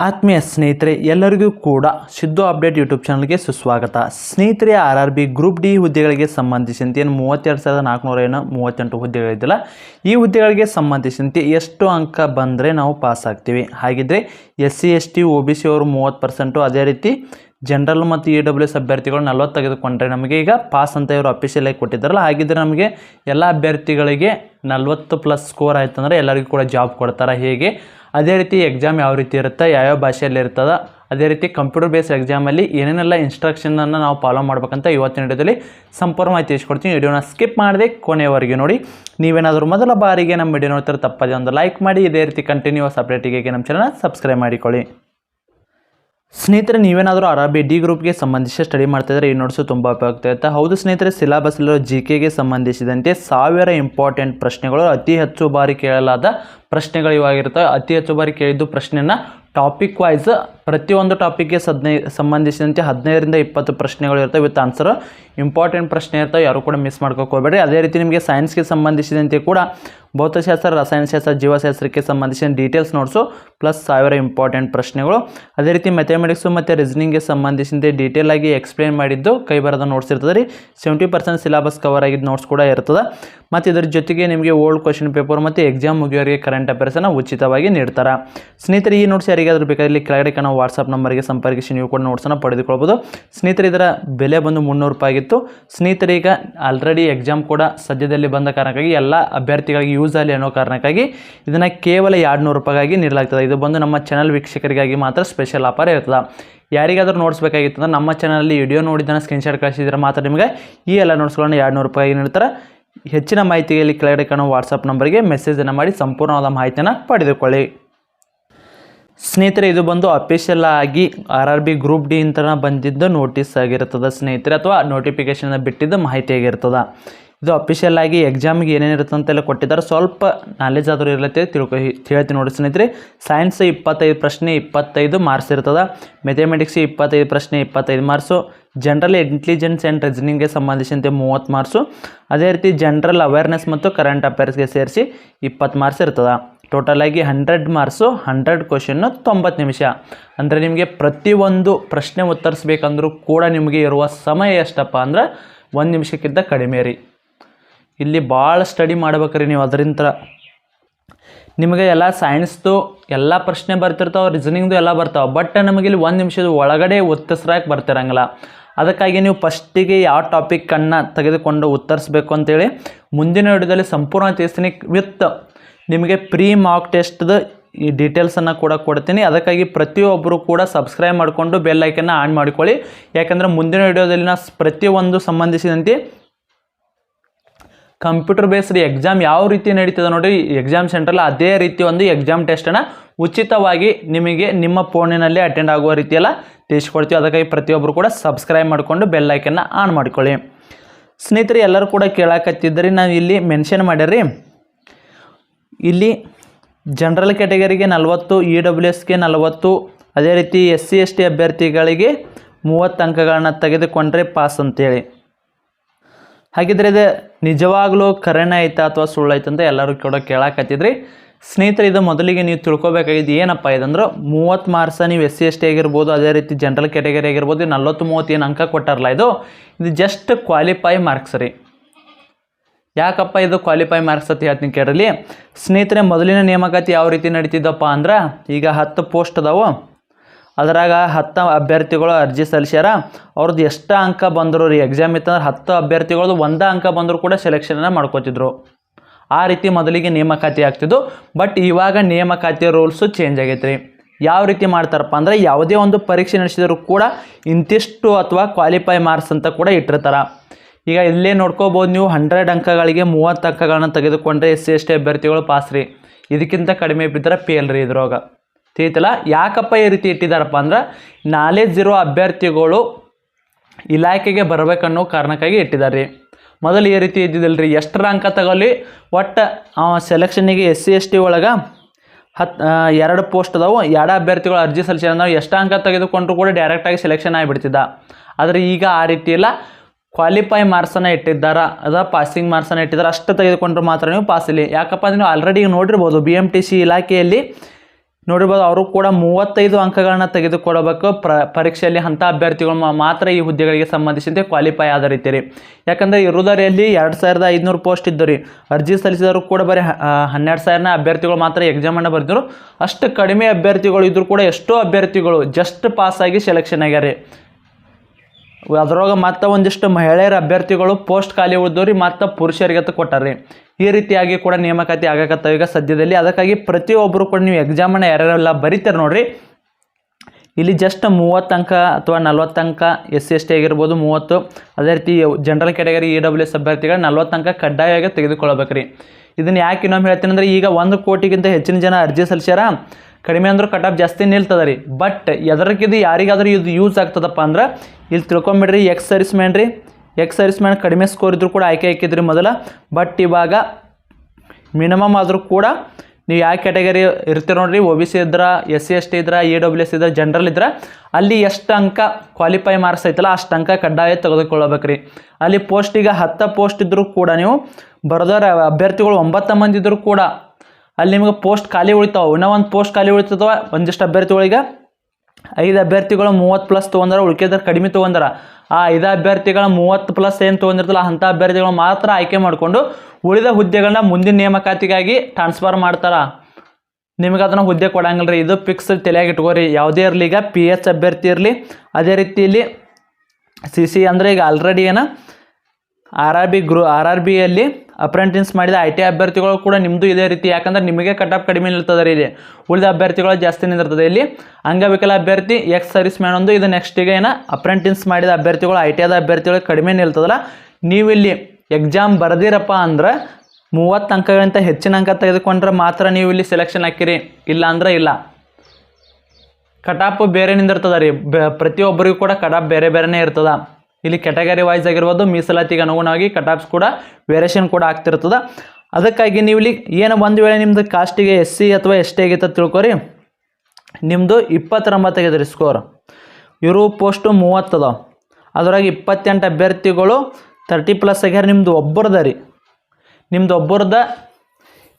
ಆತ್ಮೀಯ ಸ್ನೇಹಿತರೆ, ಎಲ್ಲರಿಗೂ ಕೂಡ ಸಿದ್ದು ಅಪ್ಡೇಟ್ ಯೂಟ್ಯೂಬ್ ಚಾನಲ್ಗೆ ಸುಸ್ವಾಗತ. ಸ್ನೇಹಿತರೆ, R R B group D ಹುದ್ದೆಗಳಿಗೆ ಸಂಬಂಧಿಸಿದಂತೆ ಏನು ಮೂವತ್ತೆರಡು ಸಾವಿರದ ನಾಲ್ಕುನೂರ ಏನು ಮೂವತ್ತೆಂಟು ಹುದ್ದೆಗಳಿದ್ದಿಲ್ಲ ಈ ಹುದ್ದೆಗಳಿಗೆ ಸಂಬಂಧಿಸಿದಂತೆ ಎಷ್ಟು ಅಂಕ ಬಂದರೆ ನಾವು ಪಾಸ್ ಆಗ್ತೀವಿ. ಹಾಗಿದ್ರೆ S C, S T O B C ಅವರು ಮೂವತ್ತು ಪರ್ಸೆಂಟು ಅದೇ ರೀತಿ ಜನರಲ್ ಮತ್ತು ಇ ಡಬ್ಲ್ಯೂ ಎಸ್ ಅಭ್ಯರ್ಥಿಗಳು ನಲ್ವತ್ತು ತೆಗೆದುಕೊಂಡ್ರೆ ನಮಗೆ ಈಗ ಪಾಸ್ ಅಂತ ಇವರು ಅಫಿಷಿಯಲ್ ಆಗಿ ಕೊಟ್ಟಿದ್ದಾರಲ್ಲ, ಹಾಗಿದ್ರೆ ನಮಗೆ ಎಲ್ಲ ಅಭ್ಯರ್ಥಿಗಳಿಗೆ ನಲ್ವತ್ತು ಪ್ಲಸ್ ಸ್ಕೋರ್ ಆಯ್ತು ಅಂದರೆ ಎಲ್ಲರಿಗೂ ಕೂಡ ಜಾಬ್ ಕೊಡ್ತಾರೆ. ಹೇಗೆ? ಅದೇ ರೀತಿ ಎಕ್ಸಾಮ್ ಯಾವ ರೀತಿ ಇರುತ್ತೆ, ಯಾವ್ಯಾವ ಭಾಷೆಯಲ್ಲಿ ಇರ್ತದೆ, ಅದೇ ರೀತಿ ಕಂಪ್ಯೂಟರ್ ಬೇಸ್ ಎಕ್ಸಾಮಲ್ಲಿ ಏನೇನೆಲ್ಲ ಇನ್ಸ್ಟ್ರಕ್ಷನನ್ನು ನಾವು ಫಾಲೋ ಮಾಡ್ಬೇಕಂತ ಇವತ್ತಿನ ವಿಡಿಯೋದಲ್ಲಿ ಸಂಪೂರ್ಣ ಮಾಹಿತಿ ತಿಳಿಸ್ಕೊಡ್ತೀನಿ. ವಿಡಿಯೋನ ಸ್ಕಿಪ್ ಮಾಡದೆ ಕೊನೆಯವರೆಗೆ ನೋಡಿ. ನೀವೇನಾದರೂ ಮೊದಲ ಬಾರಿಗೆ ನಮ್ಮ ವಿಡಿಯೋ ನೋಡ್ತಾರೆ ತಪ್ಪದೆ ಒಂದು ಲೈಕ್ ಮಾಡಿ, ಇದೇ ರೀತಿ ಕಂಟಿನ್ಯೂಸ್ ಅಪ್ಡೇಟಿಗೆ ನಮ್ಮ ಚಾನಲ್ ಸಬ್ಸ್ಕ್ರೈಬ್ ಮಾಡಿಕೊಳ್ಳಿ. ಸ್ನೇಹಿತರೆ, ನೀವೇನಾದರೂ ಅರಬಿ ಡಿ ಗ್ರೂಪ್ಗೆ ಸಂಬಂಧಿಸಿ ಸ್ಟಡಿ ಮಾಡ್ತಿದ್ರೆ ಈ ನೋಟ್ಸು ತುಂಬ ಉಪಯುಕ್ತ ಇರುತ್ತೆ. ಹೌದು ಸ್ನೇಹಿತರೆ ಸಿಲಾಬಸ್ಲಿರೋ ಜಿ ಕೆಗೆ ಸಂಬಂಧಿಸಿದಂತೆ ಸಾವಿರ ಇಂಪಾರ್ಟೆಂಟ್ ಪ್ರಶ್ನೆಗಳು ಅತಿ ಹೆಚ್ಚು ಬಾರಿ ಕೇಳಲಾದ ಪ್ರಶ್ನೆಗಳು ಇವಾಗಿರ್ತವೆ ಅತಿ ಹೆಚ್ಚು ಬಾರಿ ಕೇಳಿದ್ದು ಪ್ರಶ್ನೆನ ಟಾಪಿಕ್ ವೈಸ್ ಪ್ರತಿಯೊಂದು ಟಾಪಿಕ್ಗೆ ಸದ್ನೈ ಸಂಬಂಧಿಸಿದಂತೆ ಹದಿನೈದರಿಂದ ಇಪ್ಪತ್ತು ಪ್ರಶ್ನೆಗಳು ಇರ್ತವೆ ವಿತ್ ಆನ್ಸರ್ ಇಂಪಾರ್ಟೆಂಟ್ ಪ್ರಶ್ನೆ ಇರ್ತವೆ ಯಾರು ಕೂಡ ಮಿಸ್ ಮಾಡ್ಕೋಕೆ ಅದೇ ರೀತಿ ನಿಮಗೆ ಸೈನ್ಸ್ಗೆ ಸಂಬಂಧಿಸಿದಂತೆ ಕೂಡ ಭೌತಶಾಸ್ತ್ರ, ರಸಾಯನಶಾಸ್ತ್ರ, ಜೀವಶಾಸ್ತ್ರಕ್ಕೆ ಸಂಬಂಧಿಸಿದ ಡೀಟೇಲ್ಸ್ ನೋಟ್ಸು ಪ್ಲಸ್ ಸಾವಿರ ಇಂಪಾರ್ಟೆಂಟ್ ಪ್ರಶ್ನೆಗಳು. ಅದೇ ರೀತಿ ಮೆಥಮೆಟಿಕ್ಸು ಮತ್ತು ರೀಸನಿಂಗ್ಗೆ ಸಂಬಂಧಿಸಿದಂತೆ ಡೀಟೇಲ್ ಆಗಿ ಎಕ್ಸ್ಪ್ಲೇನ್ ಮಾಡಿದ್ದು ಕೈ ಬರದ ನೋಟ್ಸ್ ಇರ್ತದೆ ರೀ. ಸೆವೆಂಟಿ ಪರ್ಸೆಂಟ್ ಸಿಲೆಬಸ್ ಕವರ್ ಆಗಿದ್ದ ನೋಟ್ಸ್ ಕೂಡ ಇರ್ತದೆ. ಮತ್ತು ಇದರ ಜೊತೆಗೆ ನಿಮಗೆ ಓಲ್ಡ್ ಕ್ವಶನ್ ಪೇಪರ್ ಮತ್ತು ಎಕ್ಸಾಮ್ ಮುಗಿಯೋರಿಗೆ ಕರೆಂಟ್ ಅಫೇರ್ಸನ್ನು ಉಚಿತವಾಗಿ ನೀಡ್ತಾರೆ. ಸ್ನೇಹಿತರೆ, ಈ ನೋಟ್ಸ್ ಯಾರಿಗಾದರೂ ಬೇಕಾದಲ್ಲಿ ಕೆಳಗಡೆ ಕಾಣೋ ವಾಟ್ಸಪ್ ನಂಬರ್ಗೆ ಸಂಪರ್ಕಿಸಿ, ನೀವು ಕೂಡ ನೋಟ್ಸನ್ನು ಪಡೆದುಕೊಳ್ಬೋದು. ಸ್ನೇಹಿತರೆ, ಇದರ ಬೆಲೆ ಬಂದು ಮುನ್ನೂರು ರೂಪಾಯಿ ಆಗಿತ್ತು. ಸ್ನೇಹಿತರೆ, ಈಗ ಆಲ್ರೆಡಿ ಎಕ್ಸಾಮ್ ಕೂಡ ಸದ್ಯದಲ್ಲಿ ಬಂದ ಕಾರಣಕ್ಕಾಗಿ ಎಲ್ಲ ಅಭ್ಯರ್ಥಿಗಳಿಗೆ ಯೂಸ್ ಆಗಲಿ ಅನ್ನೋ ಕಾರಣಕ್ಕಾಗಿ ಇದನ್ನು ಕೇವಲ ಎರಡು ನೂರು ರೂಪಾಯಿಗಾಗಿ ನೀಡಲಾಗ್ತದೆ. ಇದು ಬಂದು ನಮ್ಮ ಚಾನಲ್ ವೀಕ್ಷಕರಿಗಾಗಿ ಮಾತ್ರ ಸ್ಪೆಷಲ್ ಆಫರ್ ಇರ್ತದೆ ಯಾರಿಗಾದರೂ ನೋಟ್ಸ್ ಬೇಕಾಗಿತ್ತು ಅಂದ್ರೆ ನಮ್ಮ ಚಾನಲಲ್ಲಿ ವಿಡಿಯೋ ನೋಡಿದ್ದನ್ನು ಸ್ಕ್ರೀನ್ಶಾಟ್ ಕಳಿಸಿದ್ರೆ ಮಾತ್ರ ನಿಮಗೆ ಈ ಎಲ್ಲ ನೋಟ್ಸ್ಗಳನ್ನು ಎರಡು ನೂರು ರೂಪಾಯಿ ನೀಡ್ತಾರೆ. ಹೆಚ್ಚಿನ ಮಾಹಿತಿಗೆ ಇಲ್ಲಿ ಕೆಳಗಡೆ ಕಾಣೋ ವಾಟ್ಸಪ್ ನಂಬರ್ಗೆ ಮೆಸೇಜನ್ನು ಮಾಡಿ ಸಂಪೂರ್ಣವಾದ ಮಾಹಿತಿಯನ್ನು ಪಡೆದುಕೊಳ್ಳಿ. ಸ್ನೇಹಿತರೆ, ಇದು ಬಂದು ಅಫಿಷಿಯಲ್ ಆಗಿ R R B group D ಅಂತ ಬಂದಿದ್ದ ನೋಟಿಸ್ ಆಗಿರ್ತದೆ ಸ್ನೇಹಿತರೆ, ಅಥವಾ ನೋಟಿಫಿಕೇಶನ್ ಬಿಟ್ಟಿದ್ದ ಮಾಹಿತಿ ಆಗಿರ್ತದೆ ಇದು ಅಫಿಷಿಯಲ್ ಆಗಿ ಎಕ್ಸಾಮ್ಗೆ ಏನೇನಿರುತ್ತೆ ಅಂತೆಲ್ಲ ಕೊಟ್ಟಿದ್ದಾರೆ. ಸ್ವಲ್ಪ ನಾಲೆಜ್ ಆದರೂ ಇರಲತ್ತೆ ತಿಳ್ಕೊ ಹೇಳ್ತೀನಿ ನೋಡಿ ಸ್ನೇಹಿತರೆ. ಸೈನ್ಸ್ ಇಪ್ಪತ್ತೈದು, ಪ್ರಶ್ನೆ ಇಪ್ಪತ್ತೈದು ಮಾರ್ಕ್ಸ್ ಇರ್ತದೆ. ಮೆಥಮೆಟಿಕ್ಸ್ ಇಪ್ಪತ್ತೈದು, ಪ್ರಶ್ನೆ ಇಪ್ಪತ್ತೈದು ಮಾರ್ಕ್ಸು ಜನರಲ್ ಇಂಟೆಲಿಜೆನ್ಸ್ ಆ್ಯಂಡ್ ರೀಸನಿಂಗ್ಗೆ ಸಂಬಂಧಿಸಿದಂತೆ ಮೂವತ್ತು ಮಾರ್ಕ್ಸು ಅದೇ ರೀತಿ ಜನರಲ್ ಅವೇರ್ನೆಸ್ ಮತ್ತು ಕರೆಂಟ್ ಅಫೇರ್ಸ್ಗೆ ಸೇರಿಸಿ ಇಪ್ಪತ್ತು ಮಾರ್ಕ್ಸ್ ಇರ್ತದೆ. ಟೋಟಲ್ ಆಗಿ ಹಂಡ್ರೆಡ್ ಮಾರ್ಕ್ಸು ಹಂಡ್ರೆಡ್ ಕ್ವಶನ್ನು ತೊಂಬತ್ತು ನಿಮಿಷ. ಅಂದರೆ ನಿಮಗೆ ಪ್ರತಿಯೊಂದು ಪ್ರಶ್ನೆ ಉತ್ತರಿಸ್ಬೇಕಂದ್ರೂ ಕೂಡ ನಿಮಗೆ ಇರುವ ಸಮಯ ಎಷ್ಟಪ್ಪ ಅಂದ್ರೆ ಒಂದು ನಿಮಿಷಕ್ಕಿಂತ ಕಡಿಮೆ ರೀ. ಇಲ್ಲಿ ಭಾಳ ಸ್ಟಡಿ ಮಾಡ್ಬೇಕ್ರಿ ನೀವು ಅದರಿಂದ ನಿಮಗೆ ಎಲ್ಲ ಸೈನ್ಸ್ದು ಎಲ್ಲ ಪ್ರಶ್ನೆ ಬರ್ತಿರ್ತಾವೆ ರೀಸನಿಂಗ್ದು ಎಲ್ಲ ಬರ್ತಾವೆ ಬಟ್ ನಮಗೆ ಇಲ್ಲಿ ಒಂದು ನಿಮಿಷದ ಒಳಗಡೆ ಉತ್ತರಿಸ್ರಾಕ್ ಬರ್ತಿರಂಗಿಲ್ಲ. ಅದಕ್ಕಾಗಿ ನೀವು ಫಸ್ಟಿಗೆ ಯಾವ ಟಾಪಿಕ್ಕನ್ನು ತೆಗೆದುಕೊಂಡು ಉತ್ತರಿಸ್ಬೇಕು ಅಂತೇಳಿ ಮುಂದಿನ ವಿಡಿಯೋದಲ್ಲಿ ಸಂಪೂರ್ಣ ತಿಳಿಸ್ತೀನಿ ವಿತ್ ನಿಮಗೆ ಪ್ರೀ ಮಾರ್ಕ್ ಟೆಸ್ಟ್ದು ಈ ಡೀಟೇಲ್ಸನ್ನು ಕೂಡ ಕೊಡ್ತೀನಿ. ಅದಕ್ಕಾಗಿ ಪ್ರತಿಯೊಬ್ಬರು ಕೂಡ ಸಬ್ಸ್ಕ್ರೈಬ್ ಮಾಡಿಕೊಂಡು ಬೆಲ್ ಐಕನ್ನು ಆನ್ ಮಾಡಿಕೊಳ್ಳಿ. ಯಾಕಂದರೆ ಮುಂದಿನ ವಿಡಿಯೋದಲ್ಲಿ ಪ್ರತಿಯೊಂದು ಸಂಬಂಧಿಸಿದಂತೆ ಕಂಪ್ಯೂಟರ್ ಬೇಸ್ಡ್ ಎಕ್ಸಾಮ್ ಯಾವ ರೀತಿ ನಡೀತದೆ ನೋಡಿ ಎಕ್ಸಾಮ್ ಸೆಂಟ್ರಲ್ಲಿ ಅದೇ ರೀತಿ ಒಂದು ಎಕ್ಸಾಮ್ ಟೆಸ್ಟನ್ನು ಉಚಿತವಾಗಿ ನಿಮಗೆ ನಿಮ್ಮ ಫೋನಿನಲ್ಲಿ ಅಟೆಂಡ್ ಆಗುವ ರೀತಿಯೆಲ್ಲ ತಿಳಿಸ್ಕೊಡ್ತೀವಿ. ಅದಕ್ಕಾಗಿ ಪ್ರತಿಯೊಬ್ಬರು ಕೂಡ ಸಬ್ಸ್ಕ್ರೈಬ್ ಮಾಡಿಕೊಂಡು ಬೆಲ್ ಐಕನ್ನ ಆನ್ ಮಾಡಿಕೊಳ್ಳಿ. ಸ್ನೇಹಿತರೆ, ಎಲ್ಲರೂ ಕೂಡ ಕೇಳಾಕತ್ತಿದ್ರಿ ನಾವು ಇಲ್ಲಿ ಮೆನ್ಷನ್ ಮಾಡ್ಯಾರಿ ಇಲ್ಲಿ ಜನರಲ್ ಕ್ಯಾಟಗರಿಗೆ ನಲವತ್ತು ಇ ಡಬ್ಲ್ಯೂ ಎಸ್ಗೆ ನಲವತ್ತು, ಅದೇ ರೀತಿ ಎಸ್ ಸಿ ಎಸ್ ಟಿ ಅಭ್ಯರ್ಥಿಗಳಿಗೆ ಮೂವತ್ತು ಅಂಕಗಳನ್ನು ತೆಗೆದುಕೊಂಡ್ರೆ ಪಾಸ್ ಅಂತೇಳಿ. ಹಾಗಿದ್ರೆ ಇದು ನಿಜವಾಗ್ಲೂ ಕರೆನೇ ಐತಾ ಅಥವಾ ಸುಳ್ಳು ಐತೆ ಅಂತ ಎಲ್ಲರೂ ಕೂಡ ಕೇಳಾಕತ್ತಿದ್ರಿ. ಸ್ನೇಹಿತರೆ, ಇದು ಮೊದಲಿಗೆ ನೀವು ತಿಳ್ಕೊಬೇಕಾಗಿದ್ದು ಏನಪ್ಪ ಇದಂದ್ರೆ, ಮೂವತ್ತು ಮಾರ್ಕ್ಸ ನೀವು ಎಸ್ ಸಿ ಎಸ್ ಟಿ ಆಗಿರ್ಬೋದು, ಅದೇ ರೀತಿ ಜನರಲ್ ಕ್ಯಾಟಗರಿ ಆಗಿರ್ಬೋದು ನಲ್ವತ್ತು ಮೂವತ್ತು ಏನು ಅಂಕ ಕೊಟ್ಟಾರಲ್ಲ ಇದು ಇದು ಜಸ್ಟ್ ಕ್ವಾಲಿಫೈ ಮಾರ್ಕ್ಸ್ ರೀ. ಯಾಕಪ್ಪ ಇದು ಕ್ವಾಲಿಫೈ ಮಾರ್ಕ್ಸ್ ಅಂತ ಹೇಳ್ತೀನಿ ಕೇಳಲಿ ಸ್ನೇಹಿತರೆ, ಮೊದಲಿನ ನೇಮಕಾತಿ ಯಾವ ರೀತಿ ನಡೀತಿದ್ದಪ್ಪ ಅಂದ್ರೆ, ಈಗ ಹತ್ತು ಪೋಸ್ಟ್ ಅದಾವು. ಅದರಾಗ ಹತ್ತು ಅಭ್ಯರ್ಥಿಗಳು ಅರ್ಜಿ ಸಲ್ಲಿಸ್ಯಾರ. ಅವ್ರದ್ದು ಎಷ್ಟು ಅಂಕ ಬಂದರು ರೀ? ಎಕ್ಸಾಮ್ ಇತ್ತಂದ್ರೆ ಹತ್ತು ಅಭ್ಯರ್ಥಿಗಳದ್ದು ಒಂದು ಅಂಕ ಬಂದರೂ ಕೂಡ ಸೆಲೆಕ್ಷನನ್ನು ಮಾಡ್ಕೋತಿದ್ರು. ಆ ರೀತಿ ಮೊದಲಿಗೆ ನೇಮಕಾತಿ ಆಗ್ತಿದ್ದು ಬಟ್ ಇವಾಗ ನೇಮಕಾತಿ ರೂಲ್ಸು ಚೇಂಜ್ ಆಗೈತೆ ರೀ ಯಾವ ರೀತಿ ಮಾಡ್ತಾರಪ್ಪ ಅಂದರೆ ಯಾವುದೇ ಒಂದು ಪರೀಕ್ಷೆ ನಡೆಸಿದರೂ ಕೂಡ ಇಂತಿಷ್ಟು ಅಥವಾ ಕ್ವಾಲಿಫೈ ಮಾರ್ಕ್ಸ್ ಅಂತ ಕೂಡ ಇಟ್ಟಿರ್ತಾರೆ. ಈಗ ಇಲ್ಲೇ ನೋಡ್ಕೋಬೋದು ನೀವು ಹಂಡ್ರೆಡ್ ಅಂಕಗಳಿಗೆ ಮೂವತ್ತು ಅಂಕಗಳನ್ನು ತೆಗೆದುಕೊಂಡ್ರೆ ಎಸ್ ಸಿ ಎಸ್ ಟಿ ಅಭ್ಯರ್ಥಿಗಳು ಪಾಸ್ ರೀ. ಇದಕ್ಕಿಂತ ಕಡಿಮೆ ಬಿದ್ದರೆ ಪೇಲ್ ರೀ ಇದ್ರೊಳಗೆ. ತಿಳಿತಲ್ಲ. ಯಾಕಪ್ಪ ಈ ರೀತಿ ಇಟ್ಟಿದ್ದಾರಪ್ಪ ಅಂದ್ರೆ ನಾಲೆಜ್ ಇರೋ ಅಭ್ಯರ್ಥಿಗಳು ಇಲಾಖೆಗೆ ಬರಬೇಕನ್ನೋ ಕಾರಣಕ್ಕಾಗಿ ಇಟ್ಟಿದ್ದಾರೆ. ಮೊದಲು ಈ ರೀತಿ ಇದ್ದಿದ್ದಿಲ್ಲ ರೀ ಎಷ್ಟು ಅಂಕ ತಗೊಳ್ಳಿ. ಒಟ್ಟು ಸೆಲೆಕ್ಷನಿಗೆ ಎಸ್ ಸಿ, ಎಸ್ ಟಿ ಒಳಗೆ ಹತ್ತು ಎರಡು ಪೋಸ್ಟ್ ಅದಾವು. ಎರಡು ಅಭ್ಯರ್ಥಿಗಳು ಅರ್ಜಿ ಸಲ್ಲಿಸಿ ನಾವು ಎಷ್ಟು ಅಂಕ ತೆಗೆದುಕೊಂಡ್ರು ಕೂಡ ಡೈರೆಕ್ಟಾಗಿ ಸೆಲೆಕ್ಷನ್ ಆಗಿಬಿಡ್ತಿದ್ದ. ಆದರೆ ಈಗ ಆ ರೀತಿ ಇಲ್ಲ. ಕ್ವಾಲಿಫೈ ಮಾರ್ಕ್ಸನ್ನು ಇಟ್ಟಿದ್ದಾರೆ. ಅದ ಪಾಸಿಂಗ್ ಮಾರ್ಕ್ಸನ್ನು ಇಟ್ಟಿದ್ದಾರೆ. ಅಷ್ಟು ತೆಗೆದುಕೊಂಡ್ರೆ ಮಾತ್ರ ನೀವು ಪಾಸ್ ಇಲ್ಲಿ. ಯಾಕಪ್ಪ ಅಂದ್ರೆ ನೀವು ಆಲ್ರೆಡಿ ನೋಡಿರ್ಬೋದು. ಬಿ ಎಂ ಟಿ ಸಿ ಇಲಾಖೆಯಲ್ಲಿ ನೋಡಿರ್ಬೋದು ಅವರು ಕೂಡ ಮೂವತ್ತೈದು ಅಂಕಗಳನ್ನು ತೆಗೆದುಕೊಳ್ಳಬೇಕು ಪ್ರ, ಪರೀಕ್ಷೆಯಲ್ಲಿ ಅಂಥ ಅಭ್ಯರ್ಥಿಗಳು ಮಾತ್ರ ಈ ಹುದ್ದೆಗಳಿಗೆ ಸಂಬಂಧಿಸಿದಂತೆ ಕ್ವಾಲಿಫೈ ಆದ ರೀತಿ ರೀ ಯಾಕಂದರೆ ಇರುವುದರಲ್ಲಿ ಎರಡು ಸಾವಿರದ ಐದುನೂರು ಪೋಸ್ಟ್ ಇದ್ದು ರೀ. ಅರ್ಜಿ ಸಲ್ಲಿಸಿದವರು ಕೂಡ ಬರೀ ಹನ್ನೆರಡು ಸಾವಿರನ ಅಭ್ಯರ್ಥಿಗಳು ಮಾತ್ರ ಎಕ್ಸಾಮನ್ನು ಬರೆದಿದ್ರು. ಅಷ್ಟು ಕಡಿಮೆ ಅಭ್ಯರ್ಥಿಗಳು ಇದ್ದರೂ ಕೂಡ ಎಷ್ಟೋ ಅಭ್ಯರ್ಥಿಗಳು ಜಸ್ಟ್ ಪಾಸಾಗಿ ಸೆಲೆಕ್ಷನ್ ಆಗ್ಯಾರ. ಅದರೊಳಗೆ ಮತ್ತೆ ಒಂದಿಷ್ಟು ಮಹಿಳೆಯರ ಅಭ್ಯರ್ಥಿಗಳು ಪೋಸ್ಟ್ ಖಾಲಿ ಉಳಿದವ್ರಿ ಮತ್ತು ಪುರುಷರಿಗೆ ಕೊಟ್ಟಾರ್ರಿ. ಈ ರೀತಿಯಾಗಿ ಕೂಡ ನೇಮಕಾತಿ ಆಗಕತ್ತಾವ. ಈಗ ಸದ್ಯದಲ್ಲಿ ಅದಕ್ಕಾಗಿ ಪ್ರತಿಯೊಬ್ಬರು ಕೂಡ ನೀವು ಎಕ್ಸಾಮನ್ನು ಯಾರ್ಯಾರೆಲ್ಲ ಬರೀತಾರೆ ನೋಡ್ರಿ. ಇಲ್ಲಿ ಜಸ್ಟ್ ಮೂವತ್ತು ಅಂಕ ಅಥವಾ ನಲ್ವತ್ತು ಅಂಕ ಎಸ್ ಸಿ ಎಸ್ ಟಿ ಆಗಿರ್ಬೋದು ಮೂವತ್ತು. ಅದೇ ರೀತಿ general category E W S ಅಭ್ಯರ್ಥಿಗಳು ನಲ್ವತ್ತು ಅಂಕ ಕಡ್ಡಾಯವಾಗಿ ತೆಗೆದುಕೊಳ್ಬೇಕು ರೀ ಇದನ್ನು ಯಾಕೆ ಇನ್ನೊಮ್ಮೆ ಹೇಳ್ತೀನಿ ಅಂದರೆ ಈಗ ಒಂದು ಕೋಟಿಗಿಂತ ಹೆಚ್ಚಿನ ಜನ ಅರ್ಜಿ ಸಲ್ಲಿಸ್ಯಾರ. ಕಡಿಮೆ ಅಂದರೂ ಕಟ್ ಆಫ್ ಜಾಸ್ತಿ ನಿಲ್ತದೆ ರೀ ಬಟ್ ಎದರಕ್ಕಿದು ಯಾರಿಗಾದರೂ ಇದು ಯೂಸ್ ಆಗ್ತದಪ್ಪ ಅಂದ್ರೆ ಇಲ್ಲಿ ತಿಳ್ಕೊಂಬಿಡ್ರಿ ಎಕ್ಸ್ ಸರ್ವಿಸ್ ಮ್ಯಾನ್ ರೀ. ಎಕ್ಸ್ ಸರ್ವಿಸ್ ಮ್ಯಾನ್ ಕಡಿಮೆ ಸ್ಕೋರ್ ಇದ್ದರೂ ಕೂಡ ಆಯ್ಕೆ ಹಾಕಿದ್ರಿ ಮೊದಲ. ಬಟ್ ಇವಾಗ ಮಿನಿಮಮ್ ಆದರೂ ಕೂಡ ನೀವು ಯಾವ ಕ್ಯಾಟಗರಿ ಇರ್ತೀರ ನೋಡ್ರಿ? ಒ ಬಿ ಸಿ ಇದ್ರೆ ಎಸ್ ಸಿ ಎಸ್ ಟಿ ಇದ್ರೆ ಎ ಡಬ್ಲ್ಯೂ ಎಸ್ ಇದ್ರೆ ಜನರಲ್ ಇದ್ರೆ. ಅಲ್ಲಿ ಎಷ್ಟು ಅಂಕ ಕ್ವಾಲಿಫೈ ಮಾರ್ಕ್ಸ್ ಐತಲ್ಲ, ಅಷ್ಟು ಅಂಕ ಕಡ್ಡಾಯ ತೆಗೆದುಕೊಳ್ಳಬೇಕ್ರಿ. ಅಲ್ಲಿ ಪೋಸ್ಟಿಗೆ ಹತ್ತು ಪೋಸ್ಟ್ ಇದ್ದರೂ ಕೂಡ ನೀವು ಬರೋದವ್ರ ಅಭ್ಯರ್ಥಿಗಳು ಒಂಬತ್ತು ಮಂದಿ ಇದ್ದರೂ ಕೂಡ ಅಲ್ಲಿ ನಿಮಗೆ ಪೋಸ್ಟ್ ಖಾಲಿ ಉಳಿತಾವೆ. ಇನ್ನೂ ಒಂದು ಪೋಸ್ಟ್ ಖಾಲಿ ಉಳಿತದವ, ಒಂದಿಷ್ಟು ಅಭ್ಯರ್ಥಿಗಳಿಗೆ ಐದು ಅಭ್ಯರ್ಥಿಗಳು ಮೂವತ್ತು ಪ್ಲಸ್ ತೊಗೊಂಡಾರ ಉಳ್ಕಿದ್ರೆ ಕಡಿಮೆ ತೊಗೊಂಡಾರ. ಆ ಐದು ಅಭ್ಯರ್ಥಿಗಳ ಮೂವತ್ತು ಪ್ಲಸ್ ಏನು ತೊಗೊಂಡಿರ್ತಲ್ಲ, ಅಂಥ ಅಭ್ಯರ್ಥಿಗಳು ಮಾತ್ರ ಆಯ್ಕೆ ಮಾಡಿಕೊಂಡು ಉಳಿದ ಹುದ್ದೆಗಳನ್ನ ಮುಂದಿನ ನೇಮಕಾತಿಗಾಗಿ ಟ್ರಾನ್ಸ್ಫರ್ ಮಾಡ್ತಾರೆ. ನಿಮಗೆ ಅದನ್ನು ಹುದ್ದೆ ಕೊಡಂಗಿಲ್ಲ ರೀ ಇದು ಫಿಕ್ಸ್ ತಲೆಯಾಗಿ ಇಟ್ಕೋರಿ. ಯಾವುದೇ ಇರಲಿ ಈಗ ಪಿ ಎಚ್ ಅಭ್ಯರ್ಥಿ ಇರಲಿ, ಅದೇ ರೀತಿಯಲ್ಲಿ ಸಿ ಸಿ ಅಂದರೆ ಈಗ ಆಲ್ರೆಡಿ ಏನು ಆರ್ ಆರ್ ಬಿ ಗ್ರೂ ಆರ್ ಆರ್ ಬಿಯಲ್ಲಿ ಅಪ್ರೆಂಟಿಸ್ ಮಾಡಿದ ಐ ಟಿ ಅಭ್ಯರ್ಥಿಗಳು ಕೂಡ ನಿಮ್ಮದು ಇದೇ ರೀತಿ, ಯಾಕಂದ್ರೆ ನಿಮಗೆ ಕಟ್ ಆಫ್ ಕಡಿಮೆ ನಿಲ್ತದೆ ರೀ ಇಲ್ಲಿ. ಉಳಿದ ಅಭ್ಯರ್ಥಿಗಳು ಜಾಸ್ತಿ ನಿಂದಿರ್ತದೆ. ಇಲ್ಲಿ ಅಂಗವಿಕಲ ಅಭ್ಯರ್ಥಿ ಎಕ್ಸ್ ಸರ್ವಿಸ್ ಮ್ಯಾನ್ ಒಂದು, ಇದು ನೆಕ್ಸ್ಟಿಗೆ ಏನು, ಅಪ್ರೆಂಟಿಸ್ ಮಾಡಿದ ಅಭ್ಯರ್ಥಿಗಳು, ಐ ಟಿ ಆದ ಅಭ್ಯರ್ಥಿಗಳು ಕಡಿಮೆ ನಿಲ್ತದಲ್ಲ. ನೀವು ಇಲ್ಲಿ ಎಕ್ಸಾಮ್ ಬರೆದಿರಪ್ಪ ಅಂದ್ರೆ ಮೂವತ್ತು ಅಂಕಗಳಿಂತ ಹೆಚ್ಚಿನ ಅಂಕ ತೆಗೆದುಕೊಂಡ್ರೆ ಮಾತ್ರ ನೀವು ಇಲ್ಲಿ ಸೆಲೆಕ್ಷನ್ ಹಾಕಿರಿ. ಇಲ್ಲ ಅಂದ್ರೆ ಇಲ್ಲ. ಕಟಾಪ್ ಬೇರೆ ನಿಂದಿರ್ತದೆ ರೀ. ಬ- ಪ್ರತಿಯೊಬ್ಬರಿಗೂ ಕೂಡ ಕಟಾಪ್ ಬೇರೆ ಬೇರೆನೇ ಇರ್ತದ. ಇಲ್ಲಿ ಕೆಟಗರಿ ವೈಸ್ ಆಗಿರ್ಬೋದು, ಮೀಸಲಾತಿಗೆ ಅನುಗುಣವಾಗಿ ಕಟಾಪ್ಸ್ ಕೂಡ ವೇರಿಯೇಷನ್ ಕೂಡ ಆಗ್ತಿರ್ತದೆ. ಅದಕ್ಕಾಗಿ ನೀವು ಇಲ್ಲಿ ಏನು ಒಂದು ವೇಳೆ ನಿಮ್ಮದು ಕಾಸ್ಟಿಗೆ ಎಸ್ ಸಿ ಅಥವಾ ಎಸ್ ಟಿ ತಿಳ್ಕೊರಿ. ನಿಮ್ಮದು ಇಪ್ಪತ್ತರೊಂಬತ್ತಾಗಿದೆ ರೀ ಸ್ಕೋರ್ ಇವರು ಪೋಸ್ಟು ಮೂವತ್ತದ ಅದರಾಗಿ ಇಪ್ಪತ್ತೆಂಟು ಅಭ್ಯರ್ಥಿಗಳು ತರ್ಟಿ ಪ್ಲಸ್ ಆಗ್ಯಾರ ನಿಮ್ಮದು ಒಬ್ಬರದ ರೀ. ನಿಮ್ಮದು ಒಬ್ಬರದ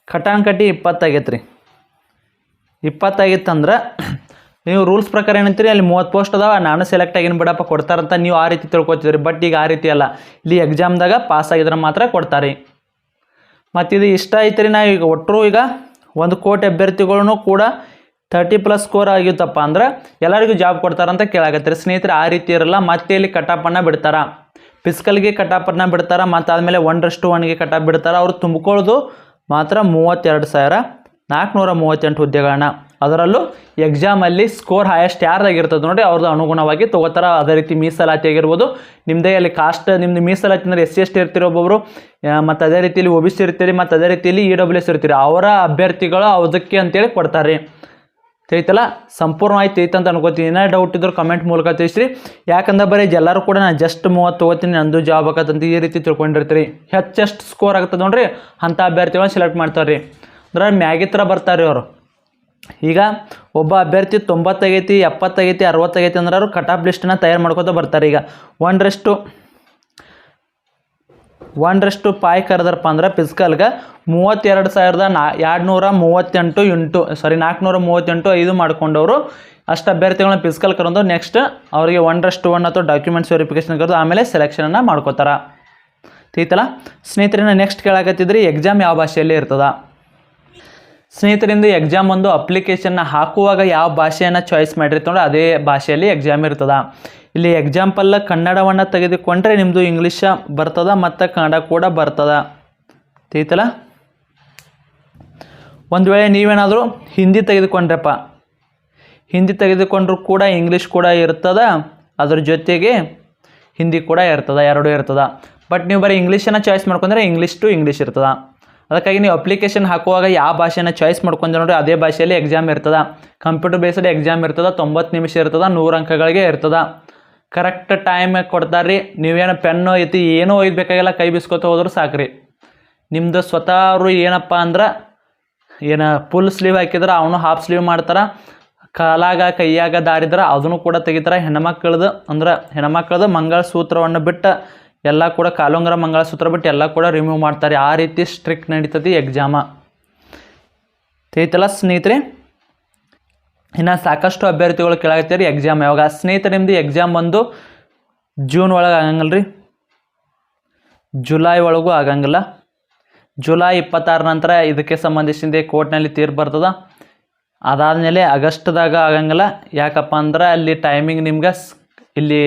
ಕಟಾನ್ ಕಟ್ಟಿ ಇಪ್ಪತ್ತಾಗೈತೆ ರೀ ಇಪ್ಪತ್ತಾಗಿತ್ತಂದ್ರೆ ನೀವು ರೂಲ್ಸ್ ಪ್ರಕಾರ ಏನಂತೀರಿ? ಅಲ್ಲಿ ಮೂವತ್ತು ಪೋಸ್ಟ್ ಅದಾವ, ನಾನು ಸೆಲೆಕ್ಟ್ ಆಗಿನ ಬಿಡಪ್ಪ ಕೊಡ್ತಾರಂತ ನೀವು ಆ ರೀತಿ ತಿಳ್ಕೊತಿದ್ರಿ ಬಟ್ ಈಗ ಆ ರೀತಿ ಅಲ್ಲ. ಇಲ್ಲಿ ಎಕ್ಸಾಮ್ದಾಗ ಪಾಸ್ ಆಗಿದ್ರೆ ಮಾತ್ರ ಕೊಡ್ತಾರೆ. ಮತ್ತು ಇದು ಇಷ್ಟ ಐತ್ರಿ ನಾ ಈಗ ಒಟ್ಟರು ಈಗ ಒಂದು ಕೋಟಿ ಅಭ್ಯರ್ಥಿಗಳೂ ಕೂಡ ತರ್ಟಿ ಪ್ಲಸ್ ಸ್ಕೋರ್ ಆಗಿತ್ತಪ್ಪ ಅಂದ್ರೆ ಎಲ್ಲರಿಗೂ ಜಾಬ್ ಕೊಡ್ತಾರಂತ ರೀ ಸ್ನೇಹಿತರೆ, ಆ ರೀತಿ ಇರಲ್ಲ. ಮತ್ತೆ ಇಲ್ಲಿ ಕಟಾಪನ್ನು ಬಿಡ್ತಾರ. ಫಿಸಿಕಲ್ಗೆ ಕಟಾಪನ್ನು ಬಿಡ್ತಾರ. ಮತ್ತು ಆದಮೇಲೆ ಒಂದರಷ್ಟು ಒನ್ಗೆ ಕಟಾಪ್ ಬಿಡ್ತಾರೆ. ಅವ್ರು ತುಂಬಿಕೊಳ್ಳೋದು ಮಾತ್ರ ಮೂವತ್ತೆರಡು ಸಾವಿರ ನಾಲ್ಕುನೂರ ಮೂವತ್ತೆಂಟು ಹುದ್ದೆಗಳನ್ನ ಅದರಲ್ಲೂ ಎಕ್ಸಾಮಲ್ಲಿ ಸ್ಕೋರ್ ಹೈಯೆಸ್ಟ್ ಯಾರ್ದಾಗಿರ್ತದೆ ನೋಡಿ ಅವ್ರದ್ದು ಅನುಗುಣವಾಗಿ ತಗೋತಾರೆ. ಅದೇ ರೀತಿ ಮೀಸಲಾತಿ ಆಗಿರ್ಬೋದು. ನಿಮ್ಮದೇ ಅಲ್ಲಿ ಕಾಸ್ಟ್ ನಿಮ್ಮದು ಮೀಸಲಾತಿ ಅಂದರೆ ಎಸ್ ಸಿ ಎಸ್ ಟಿ ಇರ್ತೀರಿ ಮತ್ತು ಅದೇ ರೀತಿಯಲ್ಲಿ ಒ ಬಿ ಸಿ ಇರ್ತೀರಿ, ಮತ್ತು ಅದೇ ರೀತಿಯಲ್ಲಿ ಇ ಡಬ್ಲ್ಯೂ ಎಸ್ ಇರ್ತೀರಿ. ಅವರ ಅಭ್ಯರ್ಥಿಗಳು ಅದಕ್ಕೆ ಅಂತೇಳಿ ಕೊಡ್ತಾರೆ. ತಿಳಿತಲ್ಲ? ಸಂಪೂರ್ಣ ಆಯ್ತು ಐತೆ ಅಂತ ಅನ್ಕೋತೀನಿ. ಏನೇ ಡೌಟ್ ಇದ್ರು ಕಮೆಂಟ್ ಮೂಲಕ ತಿಳಿಸ್ರಿ. ಯಾಕಂದ್ರೆ ಬರೀ ಎಲ್ಲರೂ ಕೂಡ ನಾನು ಜಸ್ಟ್ ಮೂವತ್ತು ತೊಗೋತೀನಿ, ನಂದು ಜಾಬ್ ಆಗತ್ತಂತ ಈ ರೀತಿ ತಿಳ್ಕೊಂಡಿರ್ತೀರಿ. ಹೆಚ್ಚೆಷ್ಟು ಸ್ಕೋರ್ ಆಗ್ತದೆ ನೋಡ್ರಿ ಅಂಥ ಅಭ್ಯರ್ಥಿಗಳನ್ನ ಸೆಲೆಕ್ಟ್ ಮಾಡ್ತಾರೆ ರೀ ಅಂದ್ರೆ ಮ್ಯಾಗಿತ್ರ ಬರ್ತಾರೆ ರೀ ಅವರು. ಈಗ ಒಬ್ಬ ಅಭ್ಯರ್ಥಿ ತೊಂಬತ್ತಾಗೈತಿ ಎಪ್ಪತ್ತಾಗೈತಿ ಅರವತ್ತಾಗೈತಿ ಅಂದ್ರೆ ಅವರು ಕಟ್ ಆಫ್ ಲಿಸ್ಟನ್ನ ತಯಾರು ಮಾಡ್ಕೊತ ಬರ್ತಾರೆ. ಈಗ ಒಂದರಷ್ಟು ಒಂದರಷ್ಟು ಪಾಯ್ ಕರೆದ್ರಪ್ಪ ಅಂದ್ರೆ ಫಿಸಿಕಲ್ಗೆ ಮೂವತ್ತೆರಡು ಸಾವಿರದ ನಾ ಎರಡು ನೂರ ಮೂವತ್ತೆಂಟು ಎಂಟು ಸಾರಿ ನಾಲ್ಕುನೂರ ಮೂವತ್ತೆಂಟು ಐದು ಮಾಡ್ಕೊಂಡವರು ಅಷ್ಟು ಅಭ್ಯರ್ಥಿಗಳನ್ನ ಫಿಸಿಕಲ್ ಕರೆದು ನೆಕ್ಸ್ಟ್ ಅವರಿಗೆ ಒಂದರಷ್ಟು ಒನ್ ಅಥವಾ ಡಾಕ್ಯುಮೆಂಟ್ಸ್ ವೆರಿಫಿಕೇಷನ್ ಕರೆದು ಆಮೇಲೆ ಸೆಲೆಕ್ಷನನ್ನು ಮಾಡ್ಕೋತಾರ. ತಿಳಿತಲ್ಲ? ಸ್ನೇಹಿತರನ್ನ ನೆಕ್ಸ್ಟ್ ಕೇಳಾಕತ್ತಿದ್ರಿ ಎಕ್ಸಾಮ್ ಯಾವ ಭಾಷೆಯಲ್ಲಿ ಇರ್ತದ? ಸ್ನೇಹಿತರಿಂದ ಎಕ್ಸಾಮ್ ಒಂದು ಅಪ್ಲಿಕೇಶನ್ನ ಹಾಕುವಾಗ ಯಾವ ಭಾಷೆಯನ್ನು ಚಾಯ್ಸ್ ಮಾಡಿರ್ತಾರೆ ಅದೇ ಭಾಷೆಯಲ್ಲಿ ಎಕ್ಸಾಮ್ ಇರ್ತದೆ. ಇಲ್ಲಿ ಎಕ್ಸಾಂಪಲ್ಲ ಕನ್ನಡವನ್ನು ತೆಗೆದುಕೊಂಡ್ರೆ ನಿಮ್ಮದು ಇಂಗ್ಲೀಷ ಬರ್ತದ ಮತ್ತು ಕನ್ನಡ ಕೂಡ ಬರ್ತದ. ತಿಳಿತಲ್ಲ? ಒಂದು ವೇಳೆ ನೀವೇನಾದರೂ ಹಿಂದಿ ತೆಗೆದುಕೊಂಡ್ರಪ್ಪ, ಹಿಂದಿ ತೆಗೆದುಕೊಂಡ್ರೂ ಕೂಡ ಇಂಗ್ಲೀಷ್ ಕೂಡ ಇರ್ತದ, ಅದ್ರ ಜೊತೆಗೆ ಹಿಂದಿ ಕೂಡ ಇರ್ತದ, ಎರಡೂ ಇರ್ತದ. ಬಟ್ ನೀವು ಬರೀ ಇಂಗ್ಲೀಷನ್ನು ಚಾಯ್ಸ್ ಮಾಡ್ಕೊಂಡ್ರೆ ಇಂಗ್ಲೀಷ್ ಟು ಇಂಗ್ಲೀಷ್ ಇರ್ತದ. ಅದಕ್ಕಾಗಿ ನೀವು ಅಪ್ಲಿಕೇಶನ್ ಹಾಕುವಾಗ ಯಾವ ಭಾಷೆನ ಚಾಯ್ಸ್ ಮಾಡ್ಕೊಂಡ್ರೆ ನೋಡ್ರಿ, ಅದೇ ಭಾಷೆಯಲ್ಲಿ ಎಕ್ಸಾಮ್ ಇರ್ತದೆ. ಕಂಪ್ಯೂಟರ್ ಬೇಸ್ಡ್ ಎಕ್ಸಾಮ್ ಇರ್ತದೆ, ತೊಂಬತ್ತು ನಿಮಿಷ ಇರ್ತದೆ, ನೂರು ಅಂಕಗಳಿಗೆ ಇರ್ತದೆ. ಕರೆಕ್ಟ್ ಟೈಮ್ ಕೊಡ್ತಾರೆ ರೀ ನೀವೇನು ಪೆನ್ನು ಐತಿ, ಏನೂ ಒಯ್ಬೇಕಾಗಿಲ್ಲ ಕೈ ಬಿಸ್ಕೊತ ಹೋದ್ರೆ ಸಾಕ್ರಿ. ನಿಮ್ಮದು ಸ್ವತಃ ಅವರು ಏನಪ್ಪ ಅಂದ್ರೆ, ಏನು ಫುಲ್ ಸ್ಲೀವ್ ಹಾಕಿದ್ರೆ, ಅವನು ಹಾಫ್ ಸ್ಲೀವ್ ಮಾಡ್ತಾರೆ. ಕಾಲಾಗ, ಕೈಯಾಗ ದಾರಿದ್ರೆ, ಅದನ್ನು ಕೂಡ ತೆಗಿತಾರೆ. ಹೆಣ್ಮಕ್ಳದ್ದು ಅಂದ್ರೆ, ಹೆಣ್ಮಕ್ಳದು ಮಂಗಳ ಸೂತ್ರವನ್ನು ಬಿಟ್ಟು ಎಲ್ಲ ಕೂಡ ಕಾಲುಂಗರ ಮಂಗಳಸೂತ್ರ ಬಿಟ್ಟು ಎಲ್ಲ ಕೂಡ ರಿಮೂವ್ ಮಾಡ್ತಾರೆ. ಆ ರೀತಿ ಸ್ಟ್ರಿಕ್ಟ್ ನಡೀತದೆ ಎಕ್ಸಾಮ ತಿಳಿತಲ್ಲ ಸ್ನೇಹಿತರೆ ಇನ್ನು ಸಾಕಷ್ಟು ಅಭ್ಯರ್ಥಿಗಳು ಕೇಳಾಕತ್ತೀರಿ ಎಕ್ಸಾಮ್ ಯಾವಾಗ ಸ್ನೇಹಿತರೆ ನಿಮ್ಮದು ಎಕ್ಸಾಮ್ ಬಂದು ಜೂನ್ ಒಳಗೆ ಆಗಂಗಿಲ್ಲ ರೀ ಜುಲೈ ಒಳಗೂ ಆಗಂಗಿಲ್ಲ. ಜುಲೈ ಇಪ್ಪತ್ತಾರ ನಂತರ ಇದಕ್ಕೆ ಸಂಬಂಧಿಸಿದ ಕೋರ್ಟ್ನಲ್ಲಿ ತೀರ್ಪು ಬರ್ತದ. ಅದಾದಮೇಲೆ ಆಗಸ್ಟ್ದಾಗ ಆಗಂಗಿಲ್ಲ. ಯಾಕಪ್ಪ ಅಂದ್ರೆ ಅಲ್ಲಿ ಟೈಮಿಂಗ್ ನಿಮ್ಗೆ ಇಲ್ಲಿ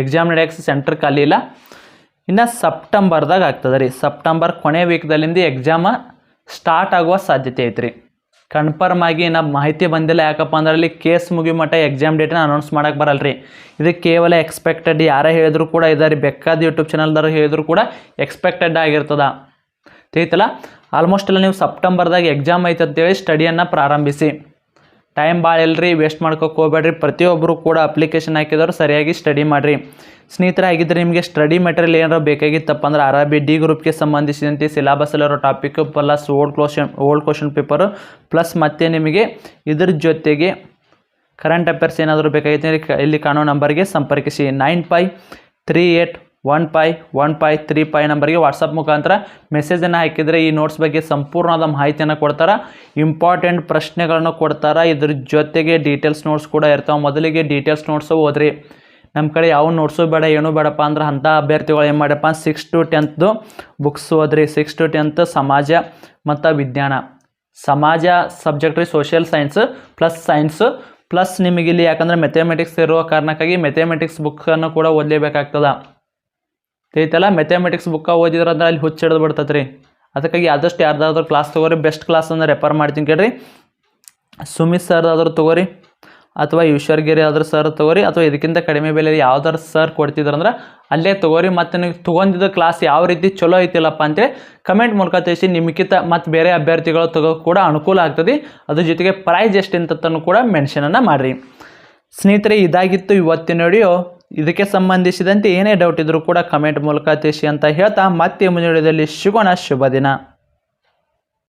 ಎಕ್ಸಾಮ್ ನಡೆಯೋಕ್ಕೆ ಸೆಂಟ್ರ್ ಖಾಲಿ ಇಲ್ಲ. ಇನ್ನು ಸೆಪ್ಟೆಂಬರ್ದಾಗ ಆಗ್ತದೆ ರೀ. ಸೆಪ್ಟೆಂಬರ್ ಕೊನೆ ವೀಕ್ದಲ್ಲಿಂದ ಎಕ್ಸಾಮ ಸ್ಟಾರ್ಟ್ ಆಗುವ ಸಾಧ್ಯತೆ ಐತ್ರಿ. ಕನ್ಫರ್ಮ್ ಆಗಿ ಇನ್ನು ಮಾಹಿತಿ ಬಂದಿಲ್ಲ. ಯಾಕಪ್ಪ ಅಂದ್ರೆ ಅಲ್ಲಿ ಕೇಸ್ ಮುಗಿ ಮಟ್ಟ ಎಕ್ಸಾಮ್ ಡೇಟ್ನ ಅನೌನ್ಸ್ ಮಾಡೋಕೆ ಬರಲ್ಲ ರೀ. ಇದು ಕೇವಲ ಎಕ್ಸ್ಪೆಕ್ಟೆಡ್ ಯಾರೇ ಹೇಳಿದ್ರು ಕೂಡ ಇದಾರೆ ಬೇಕಾದ ಯೂಟ್ಯೂಬ್ ಚಾನಲ್ದವ್ರು ಹೇಳಿದ್ರು ಕೂಡ ಎಕ್ಸ್ಪೆಕ್ಟೆಡ್ ಆಗಿರ್ತದ. ತಿಳಿತಲ್ಲ? ಆಲ್ಮೋಸ್ಟ್ ಎಲ್ಲ ನೀವು ಸಪ್ಟೆಂಬರ್ದಾಗ ಎಕ್ಸಾಮ್ ಐತೆ ಅಂತೇಳಿ ಸ್ಟಡಿಯನ್ನು ಪ್ರಾರಂಭಿಸಿ. ಟೈಮ್ ಭಾಳ ಇಲ್ಲರಿ ವೇಸ್ಟ್ ಮಾಡ್ಕೋಕೆ ಹೋಗ್ಬೇಡ್ರಿ. ಪ್ರತಿಯೊಬ್ಬರು ಕೂಡ ಅಪ್ಲಿಕೇಶನ್ ಹಾಕಿದವರು ಸರಿಯಾಗಿ ಸ್ಟಡಿ ಮಾಡಿರಿ. ಸ್ನೇಹಿತರೆ ಆಗಿದ್ದರೆ ನಿಮಗೆ ಸ್ಟಡಿ ಮೆಟೀರಿಯಲ್ ಏನಾರು ಬೇಕಾಗಿತ್ತಪ್ಪ ಅಂದ್ರೆ ಬಿ ಡಿ ಗ್ರೂಪ್ಗೆ ಸಂಬಂಧಿಸಿದಂತೆ ಸಿಲಾಬಸ್ಸಲ್ಲಿರೋ topic plus old question old question paper plus ಮತ್ತೆ ನಿಮಗೆ ಇದ್ರ ಜೊತೆಗೆ ಕರೆಂಟ್ ಅಫೇರ್ಸ್ ಏನಾದರೂ ಬೇಕಾಗಿತ್ತು ಇಲ್ಲಿ ಕಾಣೋ ನಂಬರ್ಗೆ ಸಂಪರ್ಕಿಸಿ. Nine five three eight one five one five, three five ನಂಬರ್ಗೆ ವಾಟ್ಸಪ್ ಮುಖಾಂತರ ಮೆಸೇಜನ್ನು ಹಾಕಿದರೆ ಈ ನೋಟ್ಸ್ ಬಗ್ಗೆ ಸಂಪೂರ್ಣವಾದ ಮಾಹಿತಿಯನ್ನು ಕೊಡ್ತಾರೆ. ಇಂಪಾರ್ಟೆಂಟ್ ಪ್ರಶ್ನೆಗಳನ್ನು ಕೊಡ್ತಾರೆ. ಇದ್ರ ಜೊತೆಗೆ ಡೀಟೇಲ್ಸ್ ನೋಟ್ಸ್ ಕೂಡ ಇರ್ತಾವೆ. ಮೊದಲಿಗೆ ಡೀಟೇಲ್ಸ್ ನೋಟ್ಸು ಓದ್ರಿ. ನಮ್ಮ ಕಡೆ ಯಾವ ನೋಟ್ಸು ಬೇಡ, ಏನೂ ಬೇಡಪ್ಪ ಅಂದ್ರೆ ಅಂಥ ಅಭ್ಯರ್ಥಿಗಳು ಏನು ಮಾಡ್ಯಪ್ಪ ಸಿಕ್ಸ್ ಟು ಟೆಂತ್ದು ಬುಕ್ಸ್ ಓದ್ರಿ. ಸಿಕ್ಸ್ ಟು ಟೆಂತ್ ಸಮಾಜ ಮತ್ತು ವಿಜ್ಞಾನ. ಸಮಾಜ ಸಬ್ಜೆಕ್ಟ್ ರೀ social science plus science plus ನಿಮಗಿಲ್ಲಿ ಯಾಕಂದರೆ ಮೆಥಮೆಟಿಕ್ಸ್ ಇರುವ ಕಾರಣಕ್ಕಾಗಿ ಮೆಥಮೆಟಿಕ್ಸ್ ಬುಕ್ಸನ್ನು ಕೂಡ ಓದಲೇಬೇಕಾಗ್ತದ. ತಿಳಿತಲ್ಲ? ಮೆಥಮೆಟಿಕ್ಸ್ ಬುಕ್ಕ ಓದಿದ್ರೆ ಅಂದ್ರೆ ಅಲ್ಲಿ ಹುಚ್ಚು ಹಿಡಿದು ರೀ ಅದಕ್ಕಾಗಿ ಆದಷ್ಟು ಯಾರ್ದಾದ್ರೂ ಕ್ಲಾಸ್ ತೊಗೋರಿ. ಬೆಸ್ಟ್ ಕ್ಲಾಸ್ ಅಂದ್ರೆ ರೆಫರ್ ಮಾಡ್ತೀನಿ ಕೇಳ್ರಿ. ಸುಮಿತ್ ಸರ್ದಾದ್ರೂ ತೊಗೋರಿ. ಅಥವಾ ಈಶ್ವರ್ಗಿರಿ ಆದ್ರೂ ಸರ್ ತೊಗೋರಿ. ಅಥವಾ ಇದಕ್ಕಿಂತ ಕಡಿಮೆ ಬೆಲೆ ಯಾವ್ದಾರು ಸರ್ ಕೊಡ್ತಿದ್ರಂದ್ರೆ ಅಲ್ಲೇ ತೊಗೋರಿ. ಮತ್ತು ನನಗೆ ತೊಗೊಂಡಿದ್ದ ಕ್ಲಾಸ್ ಯಾವ ರೀತಿ ಚಲೋ ಐತಿಲ್ಲಪ್ಪ ಅಂತೇಳಿ ಕಮೆಂಟ್ ಮೂಲಕ ತಿಳಿಸಿ. ನಿಮಗಿಂತ ಮತ್ತು ಬೇರೆ ಅಭ್ಯರ್ಥಿಗಳು ತಗೋ ಕೂಡ ಅನುಕೂಲ ಆಗ್ತದೆ. ಅದ್ರ ಜೊತೆಗೆ ಪ್ರೈಸ್ ಎಷ್ಟಿಂತನೂ ಕೂಡ ಮೆನ್ಷನನ್ನು ಮಾಡಿರಿ. ಸ್ನೇಹಿತರೆ, ಇದಾಗಿತ್ತು ಇವತ್ತಿನ ವಿಡಿಯೋ ಇದಕ್ಕೆ ಸಂಬಂಧಿಸಿದಂತೆ ಏನೇ ಡೌಟ್ ಇದ್ರೂ ಕೂಡ ಕಮೆಂಟ್ ಮೂಲಕ ತಿಳಿಸಿ ಅಂತ ಹೇಳ್ತಾ ಮತ್ತೆ ಮುಂದಿನ ವಿಡಿಯೋದಲ್ಲಿ ಸಿಗೋಣ. ಶುಭ ದಿನ.